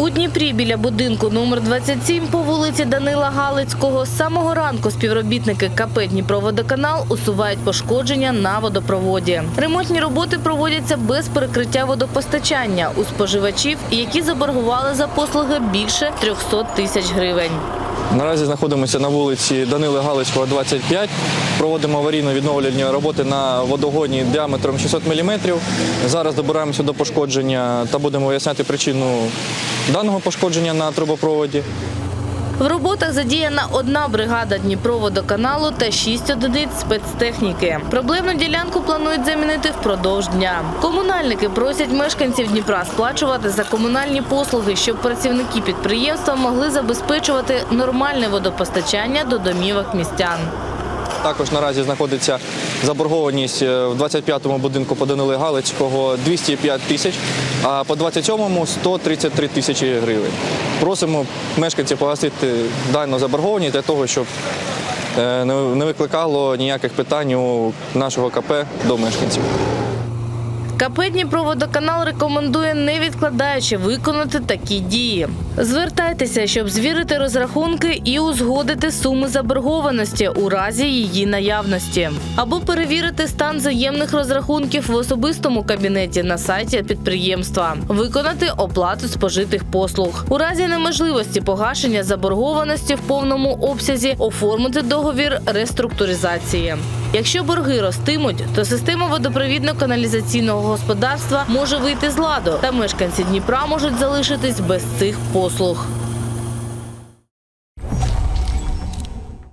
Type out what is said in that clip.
У Дніпрі біля будинку номер 27 по вулиці Данила Галицького з самого ранку співробітники КП Дніпроводоканал усувають пошкодження на водопроводі. Ремонтні роботи проводяться без перекриття водопостачання у споживачів, які заборгували за послуги більше 300 тисяч гривень. Наразі знаходимося на вулиці Данили Галицького, 25. Проводимо аварійно-відновлювальні роботи на водогоні діаметром 600 мм. Зараз добираємося до пошкодження та будемо виясняти причину даного пошкодження на трубопроводі. В роботах задіяна одна бригада Дніпроводоканалу та шість одиниць спецтехніки. Проблемну ділянку планують замінити впродовж дня. Комунальники просять мешканців Дніпра сплачувати за комунальні послуги, щоб працівники підприємства могли забезпечувати нормальне водопостачання до домівок містян. Також наразі знаходиться заборгованість е, в 25-му будинку по Данили Галицького 205 тисяч, а по 27-му 133 тисячі гривень. Просимо мешканців погасити дану заборгованість для того, щоб е, не не викликало ніяких питань у нашого КП до мешканців. КП Дніпроводоканал рекомендує не відкладаючи виконати такі дії. Звертайтеся, щоб звірити розрахунки і узгодити суми заборгованості у разі її наявності, або перевірити стан заємних розрахунків в особистому кабінеті на сайті підприємства, виконати оплату спожитих послуг. У разі неможливості погашення заборгованості в повному обсязі оформити договір реструктуризації. Якщо борги ростимуть, то система водопровідно-каналізаційного господарства може вийти з ладу, та мешканці Дніпра можуть залишитись без цих послуг.